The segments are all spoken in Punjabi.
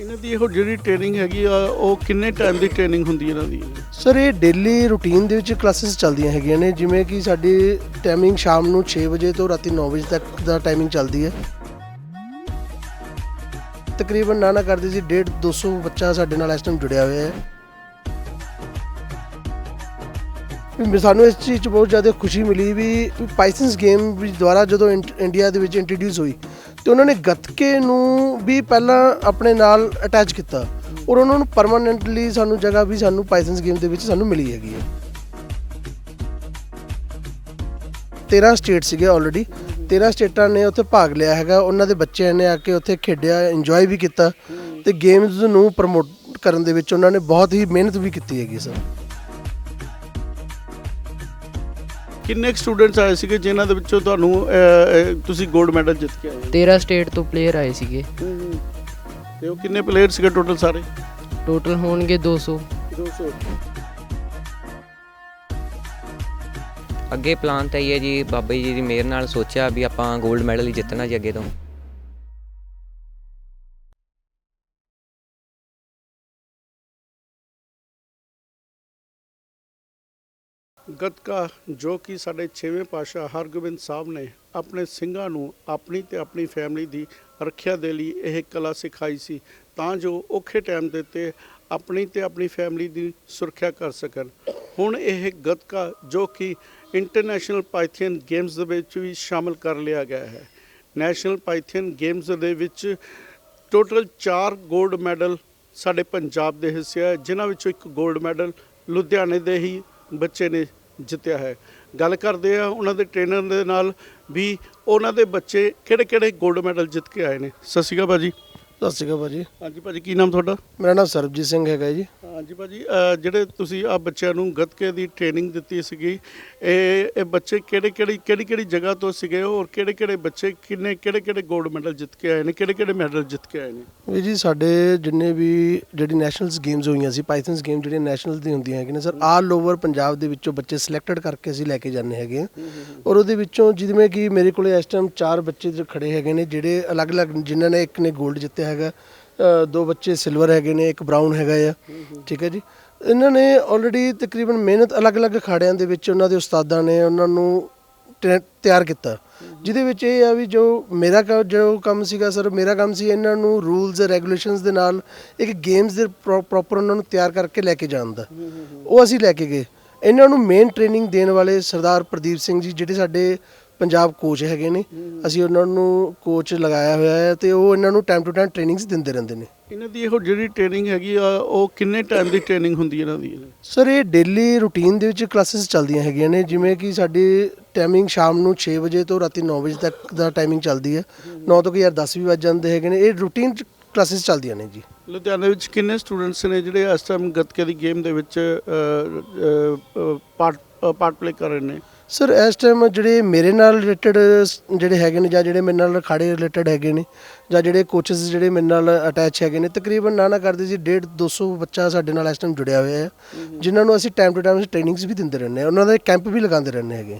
ਇਹਨਾਂ ਦੀ ਇਹੋ ਜਿਹੜੀ ਟ੍ਰੇਨਿੰਗ ਹੈਗੀ ਆ, ਉਹ ਕਿੰਨੇ ਟਾਈਮ ਦੀ ਟ੍ਰੇਨਿੰਗ ਹੁੰਦੀ ਇਹਨਾਂ ਦੀ? ਸਰ ਇਹ ਡੇਲੀ ਰੂਟੀਨ ਦੇ ਵਿੱਚ ਕਲਾਸਿਸ ਚੱਲਦੀਆਂ ਹੈਗੀਆਂ ਨੇ, ਜਿਵੇਂ ਕਿ ਸਾਡੀ ਟਾਈਮਿੰਗ ਸ਼ਾਮ ਨੂੰ 6 ਵਜੇ ਤੋਂ ਰਾਤੀ 9 ਵਜੇ ਤੱਕ ਦਾ ਟਾਈਮਿੰਗ ਚੱਲਦੀ ਹੈ। ਤਕਰੀਬਨ ਨਾ ਨਾ ਕਰਦੇ ਸੀ 1.5 200 ਬੱਚਾ ਸਾਡੇ ਨਾਲ ਇਸ ਟਾਈਮ ਜੁੜਿਆ ਹੋਇਆ ਹੈ। ਸਾਨੂੰ ਇਸ ਚੀਜ਼ 'ਚ ਬਹੁਤ ਜ਼ਿਆਦਾ ਖੁਸ਼ੀ ਮਿਲੀ ਵੀ ਪਾਈਥਨਸ ਗੇਮ ਵੀ ਦੁਆਰਾ ਜਦੋਂ ਇੰਡੀਆ ਦੇ ਵਿੱਚ ਇੰਟਰੋਡਿਊਸ ਹੋਈ ਤੇ ਉਹਨਾਂ ਨੇ ਗੱਤਕੇ ਨੂੰ ਵੀ ਪਹਿਲਾਂ ਆਪਣੇ ਨਾਲ ਅਟੈਚ ਕੀਤਾ ਔਰ ਉਹਨਾਂ ਨੂੰ ਪਰਮਾਨੈਂਟਲੀ ਸਾਨੂੰ ਜਗ੍ਹਾ ਵੀ ਸਾਨੂੰ ਪਾਈਥਨਸ ਗੇਮ ਦੇ ਵਿੱਚ ਸਾਨੂੰ ਮਿਲੀ ਹੈਗੀ ਹੈ। 13 ਸਟੇਟ ਸੀਗੇ ਆਲਰੇਡੀ 13 ਸਟੇਟਾਂ ਨੇ ਉੱਥੇ ਭਾਗ ਲਿਆ ਹੈਗਾ। ਉਹਨਾਂ ਦੇ ਬੱਚਿਆਂ ਨੇ ਆ ਕੇ ਉੱਥੇ ਖੇਡਿਆ ਇੰਜੋਏ ਵੀ ਕੀਤਾ ਤੇ ਗੇਮਸ ਨੂੰ ਪ੍ਰਮੋਟ ਕਰਨ ਦੇ ਵਿੱਚ ਉਹਨਾਂ ਨੇ ਬਹੁਤ ਹੀ ਮਿਹਨਤ ਵੀ ਕੀਤੀ ਹੈਗੀ ਸਰ। ਕਿੰਨੇ ਸਟੂਡੈਂਟਸ ਆਏ ਸੀਗੇ ਜਿਨ੍ਹਾਂ ਦੇ ਵਿੱਚੋਂ ਤੁਹਾਨੂੰ ਅਹ, ਅਹ, ਤੁਸੀਂ 골ਡ ਮੈਡਲ ਜਿੱਤ ਕੇ ਆਏ? 13 ਸਟੇਟ ਤੋਂ ਪਲੇਅਰ ਆਏ ਸੀਗੇ। ਹੋ ਤੇ ਉਹ ਕਿੰਨੇ ਪਲੇਅਰ ਸੀਗੇ ਟੋਟਲ ਸਾਰੇ? ਟੋਟਲ ਹੋਣਗੇ 200 200 ਅੱਗੇ ਪਲਾਨ ਤਾਂ ਇਹ ਹੈ ਜੀ ਬਾਬਾ ਜੀ ਦੀ ਮਿਹਰ ਨਾਲ ਸੋਚਿਆ ਵੀ ਆਪਾਂ 골ਡ ਮੈਡਲ ਹੀ ਜਿੱਤਣਾ ਜੀ ਅੱਗੇ ਤੋਂ। ਗੱਤਕਾ, ਜੋ ਕਿ ਸਾਡੇ 6ਵੇਂ ਪਾਸ਼ਾ ਹਰਗੋਬਿੰਦ ਸਾਹਿਬ ਨੇ ਆਪਣੇ ਸਿੰਘਾਂ ਨੂੰ ਆਪਣੀ ਤੇ ਆਪਣੀ ਫੈਮਿਲੀ ਦੀ ਰੱਖਿਆ ਦੇ ਲਈ ਇਹ ਕਲਾ ਸਿਖਾਈ ਸੀ, ਤਾਂ ਜੋ ਔਖੇ ਟਾਈਮ ਦੇ ਉੱਤੇ ਆਪਣੀ ਤੇ ਆਪਣੀ ਫੈਮਿਲੀ ਦੀ ਸੁਰੱਖਿਆ ਕਰ ਸਕਣ। ਹੁਣ ਇਹ ਗੱਤਕਾ, ਜੋ ਕਿ ਇੰਟਰਨੈਸ਼ਨਲ ਪਾਈਥਨ ਗੇਮਸ ਦੇ ਵਿੱਚ ਵੀ ਸ਼ਾਮਲ ਕਰ ਲਿਆ ਗਿਆ ਹੈ। ਨੈਸ਼ਨਲ ਪਾਈਥਨ ਗੇਮਸ ਦੇ ਵਿੱਚ ਟੋਟਲ 4 골ਡ ਮੈਡਲ ਸਾਡੇ ਪੰਜਾਬ ਦੇ ਹਿੱਸੇ ਹੈ ਜਿਨ੍ਹਾਂ ਵਿੱਚੋਂ ਇੱਕ 골ਡ ਮੈਡਲ ਲੁਧਿਆਣੇ ਦੇ ਹੀ ਬੱਚੇ ਨੇ ਜਿੱਤਿਆ ਹੈ। ਗੱਲ ਕਰਦੇ ਆ ਉਹਨਾਂ ਦੇ ਟ੍ਰੇਨਰ ਦੇ ਨਾਲ ਵੀ ਉਹਨਾਂ ਦੇ ਬੱਚੇ ਕਿਹੜੇ ਕਿਹੜੇ 골ਡ ਮੈਡਲ ਜਿੱਤ ਕੇ ਆਏ ਨੇ। ਸਤਿ ਸ਼੍ਰੀ ਅਕਾਲ ਭਾਜੀ ਸਤਿ ਸ਼੍ਰੀ ਅਕਾਲ ਭਾਜੀ। ਹਾਂਜੀ ਭਾਜੀ ਕੀ ਨਾਮ ਤੁਹਾਡਾ? ਮੇਰਾ ਨਾਮ ਸਰਬਜੀਤ ਸਿੰਘ ਹੈਗਾ ਜੀ। ਹਾਂਜੀ ਭਾਜੀ ਅਹ ਜਿਹੜੇ ਤੁਸੀਂ ਆ ਬੱਚਿਆਂ ਨੂੰ ਗੱਤਕੇ ਦੀ ਟ੍ਰੇਨਿੰਗ ਦਿੱਤੀ ਸੀਗੀ ਇਹ ਇਹ ਬੱਚੇ ਕਿਹੜੇ ਕਿਹੜੀ ਕਿਹੜੀ ਕਿਹੜੀ ਜਗ੍ਹਾ ਤੋਂ ਸੀਗੇ ਔਰ ਕਿਹੜੇ ਕਿਹੜੇ ਬੱਚੇ ਕਿੰਨੇ ਕਿਹੜੇ ਕਿਹੜੇ 골ਡ ਮੈਡਲ ਜਿੱਤ ਕੇ ਆਏ ਨੇ ਕਿਹੜੇ ਕਿਹੜੇ ਮੈਡਲ ਜਿੱਤ ਕੇ ਆਏ ਨੇ? ਵੀ ਜੀ ਸਾਡੇ ਜਿੰਨੇ ਵੀ ਜਿਹੜੀ ਨੈਸ਼ਨਲਸ ਗੇਮਸ ਹੋਈਆਂ ਸੀ ਪਾਈਥਨਸ ਗੇਮ ਜਿਹੜੀਆਂ ਨੈਸ਼ਨਲ ਦੀ ਹੁੰਦੀਆਂ ਹੈਗੀਆਂ ਨੇ ਸਰ ਆਲ ਓਵਰ ਪੰਜਾਬ ਦੇ ਵਿੱਚੋਂ ਬੱਚੇ ਸਿਲੈਕਟਡ ਕਰਕੇ ਅਸੀਂ ਲੈ ਕੇ ਜਾਂਦੇ ਹੈਗੇ ਹਾਂ ਔਰ ਉਹਦੇ ਵਿੱਚੋਂ ਜਿਵੇਂ ਕਿ ਮੇਰੇ ਕੋਲੇ ਇਸ ਟਾਈਮ ਚਾਰ ਬੱਚੇ ਜਿਹੜੇ ਖੜੇ ਹੈਗੇ ਨੇ ਜਿਹੜੇ ਅਲੱਗ-ਅਲੱਗ ਜਿਨ੍ਹਾਂ ਨੇ ਇੱਕ ਨੇ 골ਡ ਜਿੱਤਿਆ ਹੈਗਾ। ਦੋ ਬੱਚੇ ਸਿਲਵਰ ਹੈਗੇ ਨੇ, ਇੱਕ ਬ੍ਰਾਊਨ ਹੈਗਾ ਆ। ਠੀਕ ਹੈ ਜੀ। ਇਹਨਾਂ ਨੇ ਆਲਰੇਡੀ ਤਕਰੀਬਨ ਮਿਹਨਤ ਅਲੱਗ-ਅਲੱਗ ਅਖਾੜਿਆਂ ਦੇ ਵਿੱਚ ਉਹਨਾਂ ਦੇ ਉਸਤਾਦਾਂ ਨੇ ਉਹਨਾਂ ਨੂੰ ਟ੍ਰੈ- ਤਿਆਰ ਕੀਤਾ। ਜਿਹਦੇ ਵਿੱਚ ਇਹ ਆ ਵੀ ਜੋ ਮੇਰਾ ਕ- ਜੋ ਕੰਮ ਸੀਗਾ ਸਰ ਮੇਰਾ ਕੰਮ ਸੀ ਇਹਨਾਂ ਨੂੰ ਰੂਲਸ ਰੈਗੂਲੇਸ਼ਨਸ ਦੇ ਨਾਲ ਇੱਕ ਗੇਮਸ ਦੇ ਪ੍ਰੋਪਰ ਉਹਨਾਂ ਨੂੰ ਤਿਆਰ ਕਰਕੇ ਲੈ ਕੇ ਜਾਣ ਦਾ। ਉਹ ਅਸੀਂ ਲੈ ਕੇ ਗਏ। ਇਹਨਾਂ ਨੂੰ ਮੇਨ ਟ੍ਰੇਨਿੰਗ ਦੇਣ ਵਾਲੇ ਸਰਦਾਰ ਪ੍ਰਦੀਪ ਸਿੰਘ ਜੀ, ਜਿਹੜੇ ਸਾਡੇ ਪੰਜਾਬ ਕੋਚ ਹੈਗੇ ਨੇ। ਅਸੀਂ ਉਹਨਾਂ ਨੂੰ ਕੋਚ ਲਗਾਇਆ ਹੋਇਆ ਹੈ ਤੇ ਉਹ ਇਹਨਾਂ ਨੂੰ ਟਾਈਮ ਟੂ ਟਾਈਮ ਟ੍ਰੇਨਿੰਗਸ ਦਿੰਦੇ ਰਹਿੰਦੇ ਨੇ। ਇਹਨਾਂ ਦੀ ਇਹੋ ਜਿਹੜੀ ਟ੍ਰੇਨਿੰਗ ਹੈਗੀ ਆ ਉਹ ਕਿੰਨੇ ਟਾਈਮ ਦੀ ਟ੍ਰੇਨਿੰਗ ਹੁੰਦੀ ਹੈ ਇਹਨਾਂ ਦੀ? ਸਰ ਇਹ ਡੇਲੀ ਰੂਟੀਨ ਦੇ ਵਿੱਚ ਕਲਾਸਿਸ ਚੱਲਦੀਆਂ ਹੈਗੀਆਂ ਨੇ ਜਿਵੇਂ ਕਿ ਸਾਡੀ ਟਾਈਮਿੰਗ ਸ਼ਾਮ ਨੂੰ 6 ਵਜੇ ਤੋਂ ਰਾਤੀ 9 ਵਜੇ ਤੱਕ ਦਾ ਟਾਈਮਿੰਗ ਚੱਲਦੀ ਹੈ। 9 ਤੋਂ ਕਿ ਯਾਰ 10 ਵੀ ਵੱਜ ਜਾਂਦੇ ਹੈਗੇ ਨੇ। ਇਹ ਰੂਟੀਨ ਕਲਾਸਿਸ ਚੱਲਦੀਆਂ ਨੇ ਜੀ। ਲੁਧਿਆਣੇ ਵਿੱਚ ਕਿੰਨੇ ਸਟੂਡੈਂਟਸ ਨੇ ਜਿਹੜੇ ਇਸ ਟਾਈਮ ਗੱਤਕੇ ਦੀ ਗੇਮ ਦੇ ਵਿੱਚ ਪਾਰਟ ਪਾਰਟ ਪਲੇ ਕਰ ਰਹੇ ਨੇ? ਸਰ, ਇਸ ਟਾਈਮ ਜਿਹੜੇ ਮੇਰੇ ਨਾਲ ਰਿਲੇਟਡ ਜਿਹੜੇ ਹੈਗੇ ਨੇ ਜਾਂ ਜਿਹੜੇ ਮੇਰੇ ਨਾਲ ਅਖਾੜੇ ਰਿਲੇਟਡ ਹੈਗੇ ਨੇ ਜਾਂ ਜਿਹੜੇ ਕੋਚਸ ਜਿਹੜੇ ਮੇਰੇ ਨਾਲ ਅਟੈਚ ਹੈਗੇ ਨੇ, ਤਕਰੀਬਨ ਨਾ ਨਾ ਕਰਦੇ ਸੀ 1.5 200 ਬੱਚਾ ਸਾਡੇ ਨਾਲ ਇਸ ਟਾਈਮ ਜੁੜਿਆ ਹੋਇਆ ਹੈ, ਜਿਨ੍ਹਾਂ ਨੂੰ ਅਸੀਂ ਟਾਈਮ ਟੂ ਟਾਈਮ ਟ੍ਰੇਨਿੰਗਸ ਵੀ ਦਿੰਦੇ ਰਹਿੰਦੇ ਹਾਂ, ਉਹਨਾਂ ਦੇ ਕੈਂਪ ਵੀ ਲਗਾਉਂਦੇ ਰਹਿੰਦੇ ਹੈਗੇ।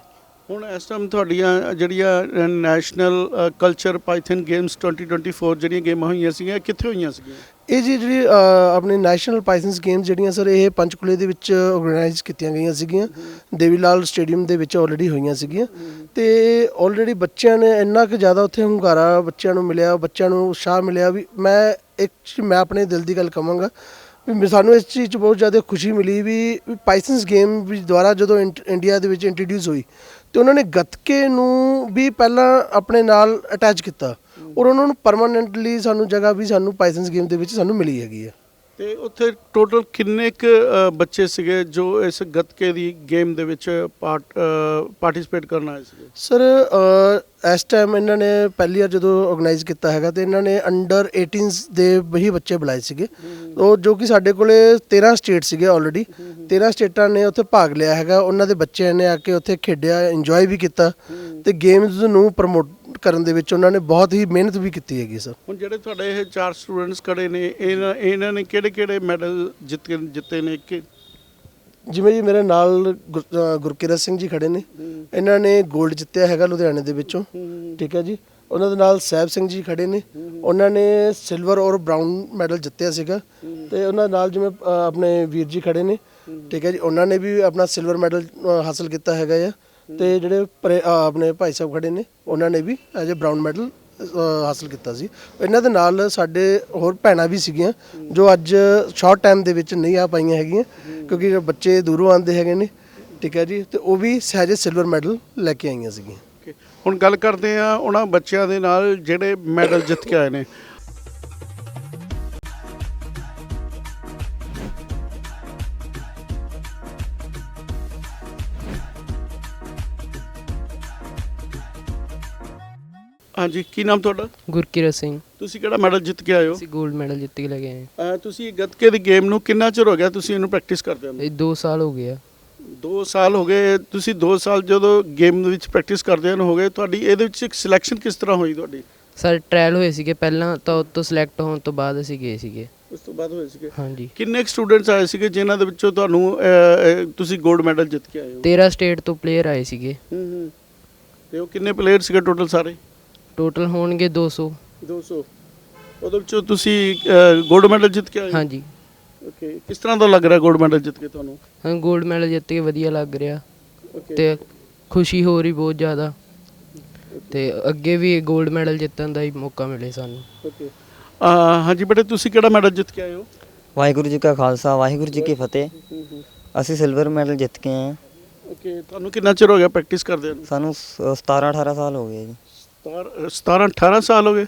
ਹੁਣ ਇਸ ਟਾਈਮ ਤੁਹਾਡੀਆਂ ਜਿਹੜੀਆਂ ਨੈਸ਼ਨਲ ਕਲਚਰ ਪਾਈਥਨ ਗੇਮਸ 2024 ਜਿਹੜੀਆਂ ਗੇਮਾਂ ਹੋਈਆਂ ਸੀਗੀਆਂ ਕਿੱਥੇ ਹੋਈਆਂ ਸੀਗੀਆਂ? ਇਹ ਜੀ ਜਿਹੜੀ ਅ, ਆਪਣੇ ਨੈਸ਼ਨਲ ਪਾਈਥਨਸ ਗੇਮਸ ਜਿਹੜੀਆਂ ਸਰ ਇਹ ਪੰਚਕੂਲੇ ਦੇ ਵਿੱਚ ਆਰਗੇਨਾਈਜ਼ ਕੀਤੀਆਂ ਗਈਆਂ ਸੀਗੀਆਂ। ਦੇਵੀਲਾਲ ਸਟੇਡੀਅਮ ਦੇ ਵਿੱਚ ਆਲਰੇਡੀ ਹੋਈਆਂ ਸੀਗੀਆਂ। ਤੇ ਆਲਰੇਡੀ ਬੱਚਿਆਂ ਨੇ ਇੰਨਾ ਕੁ ਜ਼ਿਆਦਾ ਉੱਥੇ ਹੁੰਗਾਰਾ ਬੱਚਿਆਂ ਨੂੰ ਮਿਲਿਆ ਬੱਚਿਆਂ ਨੂੰ ਉਤਸ਼ਾਹ ਮਿਲਿਆ ਵੀ ਮੈਂ ਇੱਕ ਮੈਂ ਆਪਣੇ ਦਿਲ ਦੀ ਗੱਲ ਕਵਾਂਗਾ ਵੀ ਮੈਂ- ਸਾਨੂੰ ਇਸ ਚੀਜ਼ 'ਚ ਬਹੁਤ ਜ਼ਿਆਦਾ ਖੁਸ਼ੀ ਮਿਲੀ ਵੀ ਪਾਈਥਨਸ ਗੇਮ ਵੀ ਦੁਆਰਾ ਜਦੋਂ ਇੰਟ- ਇੰਡੀਆ ਦੇ ਵਿੱਚ ਇੰਟਰੋਡਿਊਸ ਹੋਈ ਤੇ ਉਹਨਾਂ ਨੇ ਗੱਤਕੇ ਨੂੰ ਵੀ ਪਹਿਲਾਂ ਆਪਣੇ ਨਾਲ ਅਟੈਚ ਕੀਤਾ ਔਰ ਉਹਨਾਂ ਨੂੰ ਪਰਮਾਨੈਂਟਲੀ ਸਾਨੂੰ ਜਗ੍ਹਾ ਵੀ ਸਾਨੂੰ ਪਾਈਥਨਸ ਗੇਮ ਦੇ ਵਿੱਚ ਸਾਨੂੰ ਮਿਲੀ ਹੈਗੀ ਹੈ ਤੇ ਉੱਥੇ ਟੋਟਲ ਕਿੰਨੇ ਕੁ ਬੱਚੇ ਸੀਗੇ ਜੋ ਇਸ ਗੱਤਕੇ ਦੀ ਗੇਮ ਦੇ ਵਿੱਚ ਪਾਰਟ ਪਾਰਟਿਸਿਪੇਟ ਕਰਨ ਆਏ ਸੀਗੇ? ਸਰ ਇਸ ਟਾਈਮ ਇਹਨਾਂ ਨੇ ਪਹਿਲੀ ਵਾਰ ਜਦੋਂ ਆਰਗੇਨਾਈਜ਼ ਕੀਤਾ ਹੈਗਾ ਤੇ ਇਹਨਾਂ ਨੇ ਅੰਡਰ 18s ਦੇ ਵਹੀ ਬੱਚੇ ਬੁਲਾਏ ਸੀਗੇ। ਉਹ ਜੋ ਕਿ ਸਾਡੇ ਕੋਲੇ 13 ਸਟੇਟ ਸੀਗੇ ਆਲਰੇਡੀ 13 ਸਟੇਟਾਂ ਨੇ ਉੱਥੇ ਭਾਗ ਲਿਆ ਹੈਗਾ। ਉਹਨਾਂ ਦੇ ਬੱਚਿਆਂ ਨੇ ਆ ਕੇ ਉੱਥੇ ਖੇਡਿਆ ਇੰਜੋਏ ਵੀ ਕੀਤਾ ਤੇ ਗੇਮਸ ਨੂੰ ਪ੍ਰਮੋਟ ਕਰਨ ਦੇ ਵਿੱਚ ਉਹਨਾਂ ਨੇ ਬਹੁਤ ਹੀ ਮਿਹਨਤ ਵੀ ਕੀਤੀ ਹੈਗੀ ਸਰ ਹੁਣ ਜਿਹੜੇ ਤੁਹਾਡੇ ਇਹ ਚਾਰ ਸਟੂਡੈਂਟਸ ਖੜੇ ਨੇ, ਇਹਨਾਂ ਇਹਨਾਂ ਨੇ ਕਿਹੜੇ ਕਿਹੜੇ ਮੈਡਲ ਜਿੱਤੇ ਜਿੱਤੇ ਨੇ? ਕਿ ਜਿਵੇਂ ਜੀ ਮੇਰੇ ਨਾਲ ਗੁਰ- ਅ, ਗੁਰਕਿਰਤ ਸਿੰਘ ਜੀ ਖੜੇ ਨੇ। ਇਹਨਾਂ ਨੇ 골ਡ ਜਿੱਤਿਆ ਹੈਗਾ ਲੁਧਿਆਣੇ ਦੇ ਵਿੱਚੋਂ। ਠੀਕ ਹੈ ਜੀ? ਉਹਨਾਂ ਦੇ ਨਾਲ ਸਹਿਬ ਸਿੰਘ ਜੀ ਖੜੇ ਨੇ। ਉਹਨਾਂ ਨੇ ਸਿਲਵਰ ਔਰ ਬ੍ਰਾਊਨ ਮੈਡਲ ਜਿੱਤਿਆ ਸੀਗਾ। ਤੇ ਉਹਨਾਂ ਨਾਲ ਜਿਵੇਂ ਅ, ਆਪਣੇ ਵੀਰ ਜੀ ਖੜੇ ਨੇ। ਠੀਕ ਹੈ ਜੀ? ਉਹਨਾਂ ਨੇ ਵੀ ਆਪਣਾ ਸਿਲਵਰ ਮੈਡਲ ਹਾਸਲ ਕੀਤਾ ਹੈਗਾ ਆ। ਤੇ ਜਿਹੜੇ ਪਰੇ- ਅ, ਆਪਣੇ ਭਾਈ ਸਾਹਿਬ ਖੜੇ ਨੇ ਉਹਨਾਂ ਨੇ ਵੀ ਐਜ ਅ ਬ੍ਰਾਊਨ ਮੈਡਲ ਹਾਸਲ ਕੀਤਾ ਸੀ। ਇਹਨਾਂ ਦੇ ਨਾਲ ਸਾਡੇ ਹੋਰ ਭੈਣਾਂ ਵੀ ਸੀਗੀਆਂ ਜੋ ਅੱਜ ਸ਼ਾਰਟ ਟਾਈਮ ਦੇ ਵਿੱਚ ਨਹੀਂ ਆ ਪਾਈਆਂ ਹੈਗੀਆਂ। ਕਿਉਂਕਿ ਜੋ ਬੱਚੇ ਦੂਰੋਂ ਆਉਂਦੇ ਹੈਗੇ ਨੇ ਠੀਕ ਹੈ ਜੀ ਤੇ ਉਹ ਵੀ ਸਹਿਜੇ ਸਿਲਵਰ ਮੈਡਲ ਲੈ ਕੇ ਆਈਆਂ ਸੀਗੀਆਂ। Okay, ਹੁਣ ਗੱਲ ਕਰਦੇ ਆ ਉਹਨਾਂ ਬੱਚਿਆਂ ਦੇ ਨਾਲ ਜਿਹੜੇ ਮੈਡਲ ਜਿੱਤ ਕੇ ਆਏ ਨੇ। ਹਾਂਜੀ ਕੀ ਨਾਮ ਤੁਹਾਡਾ? ਗੁਰਕਿਰਤ ਸਿੰਘ। ਤੁਸੀਂ ਕਿਹੜਾ ਮੈਡਲ ਜਿੱਤ ਕੇ ਆਏ ਹੋ? ਅਸੀਂ 골ਡ ਮੈਡਲ ਜਿੱਤ ਕੇ ਲੈ ਕੇ ਆਏ ਅਹ ਤੁਸੀਂ ਗੱਤਕੇ ਦੀ ਗੇਮ ਨੂੰ ਕਿੰਨਾ ਚਿਰ ਹੋ ਗਿਆ ਤੁਸੀਂ ਇਹਨੂੰ ਪ੍ਰੈਕਟਿਸ ਕਰਦੇ ਹੋ ਇਹ 2 ਸਾਲ ਹੋ ਗਏ ਆ। 2 ਸਾਲ ਹੋ ਗਏ ਤੁਸੀਂ 2 ਸਾਲ ਜਦੋਂ ਗੇਮ ਦੇ ਵਿੱਚ ਪ੍ਰੈਕਟਿਸ ਕਰਦੇ ਹੋ ਗਏ ਤੁਹਾਡੀ ਇਹਦੇ ਵਿੱਚ ਇੱਕ ਸਿਲੈਕਸ਼ਨ ਕਿਸ ਤਰ੍ਹਾਂ ਹੋਈ ਤੁਹਾਡੀ? ਸਾਡੇ ਟ੍ਰਾਇਲ ਹੋਏ ਸੀਗੇ ਪਹਿਲਾਂ ਤਾਂ ਉਹ ਤੋਂ ਸਿਲੈਕਟ ਹੋਣ ਤੋਂ ਬਾਅਦ ਅਸੀਂ ਗਏ ਸੀਗੇ। ਉਸ ਤੋਂ ਬਾਅਦ ਹੋਏ ਸੀਗੇ? ਹਾਂਜੀ। ਕਿੰਨੇ ਸਟੂਡੈਂਟਸ ਆਏ ਸੀਗੇ ਜਿਨ੍ਹਾਂ ਦੇ ਵਿੱਚੋਂ ਤੁਹਾਨੂੰ ਅਹ, ਅਹ, ਤੁਸੀਂ 골ਡ ਮੈਡਲ ਜਿੱਤ ਕੇ ਆਏ ਹੋ? 13 ਸਟੇਟ ਤੋਂ ਪਲੇਅਰ ਆਏ ਸੀਗੇ। ਹੂੰ ਹੂੰ। ਤੇ ਉਹ ਕਿੰਨੇ ਪਲੇਅਰ ਸੀਗੇ ਟੋਟਲ ਸਾਰੇ? ਟੋਟਲ ਹੋਣਗੇ 200 200 ਉਹਦੇ ਵਿੱਚੋਂ ਤੁਸੀਂ ਗੋਲਡ ਮੈਡਲ ਜਿੱਤ ਕੇ ਆਏ ਹਾਂਜੀ। ਓਕੇ ਕਿਸ ਤਰ੍ਹਾਂ ਦਾ ਲੱਗ ਰਿਹਾ ਗੋਲਡ ਮੈਡਲ ਜਿੱਤ ਕੇ ਤੁਹਾਨੂੰ? ਹਾਂ ਗੋਲਡ ਮੈਡਲ ਜਿੱਤ ਕੇ ਵਧੀਆ ਲੱਗ ਰਿਹਾ। ਤੇ ਖੁਸ਼ੀ ਹੋ ਰਹੀ ਬਹੁਤ ਜ਼ਿਆਦਾ। ਤੇ ਅੱਗੇ ਵੀ 골ਡ ਮੈਡਲ ਜਿੱਤਣ ਦਾ ਹੀ ਮੌਕਾ ਮਿਲੇ ਸਾਨੂੰ। ਓਕੇ ਹਾਂਜੀ ਬੇਟੇ ਤੁਸੀਂ ਕਿਹੜਾ ਮੈਡਲ ਜਿੱਤ ਕੇ ਆਏ ਹੋ? ਵਾਹਿਗੁਰੂ ਜੀ ਕਾ ਖਾਲਸਾ ਵਾਹਿਗੁਰੂ ਜੀ ਕੀ ਫਤਿਹ। ਅਸੀਂ ਸਿਲਵਰ ਮੈਡਲ ਜਿੱਤ ਕੇ ਆਏ ਹਾਂ। ਓਕੇ ਤੁਹਾਨੂੰ ਕਿੰਨਾ ਚਿਰ ਹੋ ਗਿਆ ਪ੍ਰੈਕਟਿਸ ਕਰਦੇ ਸਾਨੂੰ 17 18 ਸਾਲ ਹੋ ਗਏ ਜੀ। 17 18 ਸਾਲ ਹੋ ਗਏ।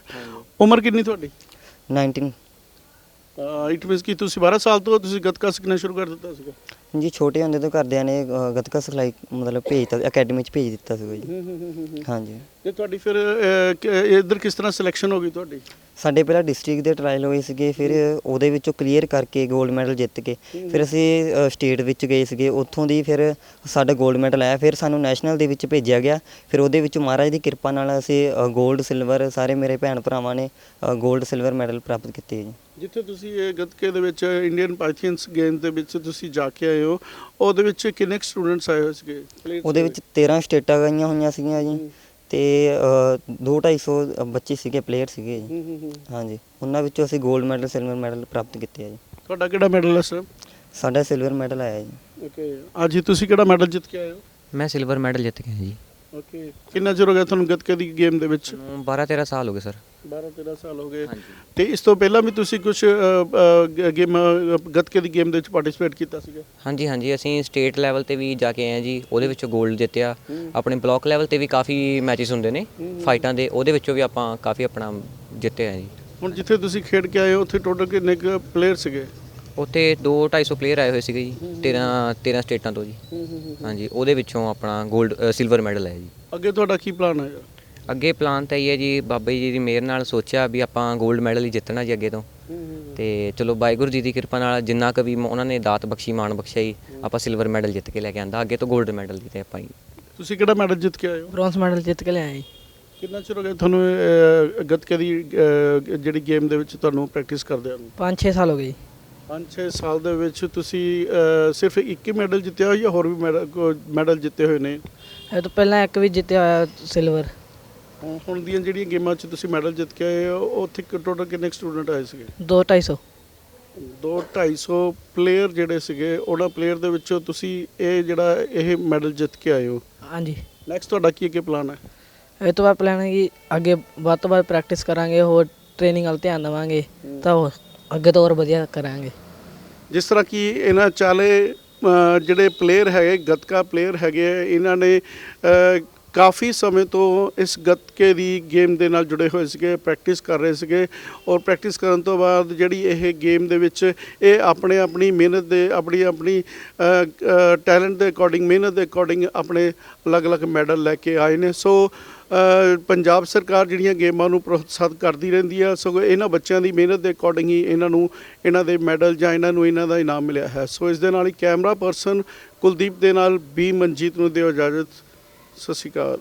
ਉਮਰ ਕਿੰਨੀ ਤੁਹਾਡੀ? 19 ਇਟ ਮੀਨਸ ਕਿ ਤੁਸੀਂ 12 ਸਾਲ ਤੋਂ ਤੁਸੀਂ ਗੱਤਕਾ ਸਿੱਖਣਾ ਸ਼ੁਰੂ ਕਰ ਦਿੱਤਾ ਸੀਗਾ। ਜੀ ਛੋਟੇ ਹੁੰਦੇ ਤੋਂ ਘਰਦਿਆਂ ਨੇ ਅ, ਗੱਤਕਾ ਸਿਖਲਾਈ ਮਤਲਬ ਭੇਜਤਾ ਅਕੈਡਮੀ ਚ ਭੇਜ ਦਿੱਤਾ ਸੀਗਾ ਜੀ। ਹੂੰ ਹੂੰ ਹਾਂਜੀ। ਤੇ ਤੁਹਾਡੀ ਫਿਰ ਅਹ, ਕਿਸ ਤਰ੍ਹਾਂ ਸਿਲੈਕਸ਼ਨ ਹੋ ਗਈ ਤੁਹਾਡੀ? ਸਾਡੇ ਪਹਿਲਾਂ ਡਿਸਟ੍ਰਿਕਟ ਦੇ ਟਰਾਇਲ ਹੋਏ ਸੀਗੇ ਫਿਰ ਉਹਦੇ ਵਿੱਚੋਂ ਕਲੀਅਰ ਕਰਕੇ 골ਡ ਮੈਡਲ ਜਿੱਤ ਕੇ ਫਿਰ ਅਸੀਂ ਸਟੇਟ ਵਿੱਚ ਗਏ ਸੀਗੇ ਉੱਥੋਂ ਦੀ ਫਿਰ ਸਾਡਾ 골ਡ ਮੈਡਲ ਆਇਆ ਫਿਰ ਸਾਨੂੰ ਨੈਸ਼ਨਲ ਦੇ ਵਿੱਚ ਭੇਜਿਆ ਗਿਆ ਫਿਰ ਉਹਦੇ ਵਿੱਚ ਮਹਾਰਾਜ ਦੀ ਕਿਰਪਾ ਨਾਲ ਅਸੀਂ 골ਡ ਸਿਲਵਰ ਸਾਰੇ ਮੇਰੇ ਭੈਣ ਭਰਾਵਾਂ ਨੇ 골ਡ ਸਿਲਵਰ ਮੈਡਲ ਪ੍ਰਾਪਤ ਕੀਤੇ ਜੀ। ਜਿੱਥੇ ਤੁਸੀਂ ਇਹ ਗੱਤਕੇ ਦੇ ਵਿੱਚ ਇੰਡੀਅਨ ਪਾਰਟੀਅਨਸ ਗੇਮ ਦੇ ਵਿੱਚ ਤੁਸੀਂ ਜਾ ਕੇ ਹੋ? ਉਹਦੇ ਵਿੱਚ ਕਿੰਨੇ ਸਟੂਡੈਂਟਸ ਆਏ ਹੋਏ ਸੀਗੇ? ਉਹਦੇ ਵਿੱਚ 13 ਸਟੇਟਾਂ ਗਈਆਂ ਹੋਈਆਂ ਸੀਗੀਆਂ ਜੀ। ਤੇ 2-250 ਬੱਚੇ ਸੀਗੇ ਪਲੇਅਰ ਸੀਗੇ ਜੀ। ਹਾਂਜੀ। ਉਹਨਾਂ ਵਿੱਚੋਂ ਅਸੀਂ 골ਡ ਮੈਡਲ ਸਿਲਵਰ ਮੈਡਲ ਪ੍ਰਾਪਤ ਕੀਤੇ ਆ ਜੀ। ਤੁਹਾਡਾ ਕਿਹੜਾ ਮੈਡਲ ਹੈ ਸਰ ਸਾਡਾ ਸਿਲਵਰ ਮੈਡਲ ਆਇਆ ਜੀ। ਓਕੇ ਅੱਜ ਹੀ ਤੁਸੀਂ ਕਿਹੜਾ ਮੈਡਲ ਜਿੱਤ ਕੇ ਆਏ ਹੋ? ਮੈਂ ਸਿਲਵਰ ਮੈਡਲ ਜਿੱਤ ਕੇ ਆਇਆ ਜੀ। ਓਕੇ ਕਿੰਨਾ ਚਿਰ ਹੋ ਗਿਆ ਤੁਹਾਨੂੰ ਗੱਤਕੇ ਦੀ ਗੇਮ ਦੇ ਵਿੱਚ? ਮੈਨੂੰ 12 13 ਸਾਲ ਹੋ ਗਏ ਸਰ 12 13 ਸਾਲ ਹੋ ਗਏ। ਤੇ ਇਸ ਤੋਂ ਪਹਿਲਾਂ ਵੀ ਤੁਸੀਂ ਕੁਝ ਗੇਮ ਗੱਤਕੇ ਦੀ ਗੇਮ ਦੇ ਵਿੱਚ ਪਾਰਟਿਸਿਪੇਟ ਕੀਤਾ ਸੀਗਾ? ਹਾਂਜੀ ਹਾਂਜੀ। ਅਸੀਂ ਸਟੇਟ ਲੈਵਲ ਤੇ ਵੀ ਜਾ ਕੇ ਆਏ ਜੀ। ਉਹਦੇ ਵਿੱਚੋਂ 골ਡ ਜਿੱਤਿਆ ਆਪਣੇ ਬਲਾਕ ਲੈਵਲ ਤੇ ਵੀ ਕਾਫੀ ਮੈਚਸ ਹੁੰਦੇ ਨੇ ਫਾਈਟਾਂ ਦੇ। ਉਹਦੇ ਵਿੱਚੋਂ ਵੀ ਆਪਾਂ ਕਾਫੀ ਆਪਣਾ ਜਿੱਤੇ ਆ ਜੀ। ਹੁਣ ਜਿੱਥੇ ਤੁਸੀਂ ਖੇਡ ਕੇ ਆਏ ਹੋ ਉੱਥੇ ਟੋਟਲ ਕਿੰਨੇ ਕੁ ਪਲੇਅਰ ਸੀਗੇ? ਉੱਥੇ 2 250 ਪਲੇਅਰ ਆਏ ਹੋਏ ਸੀਗੇ ਜੀ। 13 13 ਸਟੇਟਾਂ ਤੋਂ ਜੀ। ਹਾਂਜੀ ਉਹਦੇ ਵਿੱਚੋਂ ਆਪਣਾ 골ਡ ਸਿਲਵਰ ਮੈਡਲ ਹੈ ਜੀ। ਅੱਗੇ ਤੁਹਾਡਾ ਕੀ ਪਲਾਨ ਹੈ? ਅੱਗੇ ਪਲਾਨ ਤਾਂ ਇਹ ਹੈ ਜੀ ਬਾਬਾ ਜੀ ਦੀ ਮਿਹਰ ਨਾਲ ਸੋਚਿਆ ਵੀ ਆਪਾਂ 골ਡ ਮੈਡਲ ਹੀ ਜਿੱਤਣਾ ਜੀ ਅੱਗੇ ਤੋਂ। ਤੇ ਚਲੋ ਵਾਹਿਗੁਰੂ ਜੀ ਦੀ ਕਿਰਪਾ ਨਾਲ ਜਿੰਨਾ ਕੁ ਵੀ ਮ- ਉਹਨਾਂ ਨੇ ਦਾਤ ਬਖਸ਼ੀ ਮਾਣ ਬਖਸ਼ਿਆ ਜੀ ਆਪਾਂ ਸਿਲਵਰ ਮੈਡਲ ਜਿੱਤ ਕੇ ਲੈ ਕੇ ਆਂਦਾ ਅੱਗੇ ਤੋਂ 골ਡ ਮੈਡਲ ਜਿੱਤੇ ਆਪਾਂ ਜੀ। ਤੁਸੀਂ ਕਿਹੜਾ ਮੈਡਲ ਜਿੱਤ ਕੇ ਆਏ ਹੋ? ਬ੍ਰੌਂਜ਼ ਮੈਡਲ ਜਿੱਤ ਕੇ ਲਿਆਏ ਕਿੰਨਾ ਚਿਰ ਹੋ ਗਿਆ ਤੁਹਾਨੂੰ ਅਹ, ਗੱਤਕੇ ਦੀ ਅਹ, ਜਿਹੜੀ ਗੇਮ ਦੇ ਵਿੱਚ ਤੁਹਾਨੂੰ ਪ੍ਰੈਕਟਿਸ ਕਰਦੇ ਨੂੰ? 5-6 ਸਾਲ ਹੋ ਗਏ ਜੀ। 5-6 ਸਾਲ ਦੇ ਵਿੱਚ ਤੁਸੀਂ ਅਹ, ਸਿਰਫ ਇੱਕ ਹੀ ਮੈਡਲ ਜਿੱਤਿਆ ਹੋਇਆ ਜਾਂ ਹੋਰ ਵੀ ਮੈਡਲ ਮੈਡਲ ਜਿੱਤੇ ਹੋਏ ਨੇ? ਇਹ ਤੋਂ ਪਹਿਲਾਂ ਇੱਕ ਵੀ ਜਿੱਤਿਆ ਹੋਇਆ ਸਿਲਵਰ ਹੁਣ- ਦੀਆਂ ਜਿਹੜੀਆਂ ਗੇਮਾਂ 'ਚ ਤੁਸੀਂ ਮੈਡਲ ਜਿੱਤ ਕੇ ਆਏ ਹੋ ਉੱਥੇ ਟੋਟਲ ਕਿੰਨੇ ਸਟੂਡੈਂਟ ਆਏ ਸੀਗੇ? 2-250 ਦੋ 250 ਪਲੇਅਰ ਜਿਹੜੇ ਸੀਗੇ ਉਹਨਾਂ ਪਲੇਅਰ ਦੇ ਵਿੱਚੋਂ ਤੁਸੀਂ ਇਹ ਜਿਹੜਾ ਇਹ ਮੈਡਲ ਜਿੱਤ ਕੇ ਆਏ ਹੋ। ਹਾਂਜੀ। ਨੈਕਸਟ ਤੁਹਾਡਾ ਕੀ ਅੱਗੇ ਪਲਾਨ ਹੈ? ਇਹ ਤੋਂ ਬਾਅਦ ਪਲਾਨ ਹੈ ਕਿ ਅੱਗੇ ਵੱਧ ਤੋਂ ਵੱਧ ਪ੍ਰੈਕਟਿਸ ਕਰਾਂਗੇ ਹੋਰ ਟ੍ਰੇਨਿੰਗ ਵੱਲ ਧਿਆਨ ਦੇਵਾਂਗੇ ਤਾਂ ਹੋਰ ਅੱਗੇ ਤੋਂ ਹੋਰ ਵਧੀਆ ਕਰਾਂਗੇ। ਜਿਸ ਤਰ੍ਹਾਂ ਕਿ ਇਹਨਾਂ ਚਾਲੇ ਜਿਹੜੇ ਪਲੇਅਰ ਹੈਗੇ ਗੱਤਕਾ ਪਲੇਅਰ ਹੈਗੇ ਇਹਨਾਂ ਨੇ ਕਾਫੀ ਸਮੇਂ ਤੋਂ ਇਸ ਗੱਤਕੇ ਦੀ ਗੇਮ ਦੇ ਨਾਲ ਜੁੜੇ ਹੋਏ ਸੀਗੇ ਪ੍ਰੈਕਟਿਸ ਕਰ ਰਹੇ ਸੀਗੇ ਔਰ ਪ੍ਰੈਕਟਿਸ ਕਰਨ ਤੋਂ ਬਾਅਦ ਜਿਹੜੀ ਇਹ ਗੇਮ ਦੇ ਵਿੱਚ ਇਹ ਆਪਣੇ ਆਪਣੀ ਮਿਹਨਤ ਦੇ, ਆਪਣੀ ਆਪਣੀ ਟੈਲੈਂਟ ਦੇ ਅਕੋਰਡਿੰਗ ਮਿਹਨਤ ਦੇ ਅਕੋਰਡਿੰਗ ਆਪਣੇ ਅਲੱਗ-ਅਲੱਗ ਮੈਡਲ ਲੈ ਕੇ ਆਏ ਨੇ। ਸੋ ਪੰਜਾਬ ਸਰਕਾਰ ਜਿਹੜੀਆਂ ਗੇਮਾਂ ਨੂੰ ਪ੍ਰੋਤਸਾਹਿਤ ਕਰਦੀ ਰਹਿੰਦੀ ਆ ਸਗੋਂ ਇਹਨਾਂ ਬੱਚਿਆਂ ਦੀ ਮਿਹਨਤ ਦੇ ਅਕੋਰਡਿੰਗ ਹੀ ਇਹਨਾਂ ਨੂੰ, ਇਹਨਾਂ ਦੇ ਮੈਡਲ ਜਾਂ ਇਹਨਾਂ ਨੂੰ ਇਹਨਾਂ ਦਾ ਇਨਾਮ ਮਿਲਿਆ ਹੈ। ਸੋ ਇਸ ਦੇ ਨਾਲ ਹੀ ਕੈਮਰਾ ਪਰਸਨ ਕੁਲਦੀਪ ਦੇ ਨਾਲ ਬੀ ਮਨਜੀਤ ਨੂੰ ਦਿਓ ਇਜਾਜ਼ਤ। ਸਤਿ ਸ਼੍ਰੀ ਅਕਾਲ।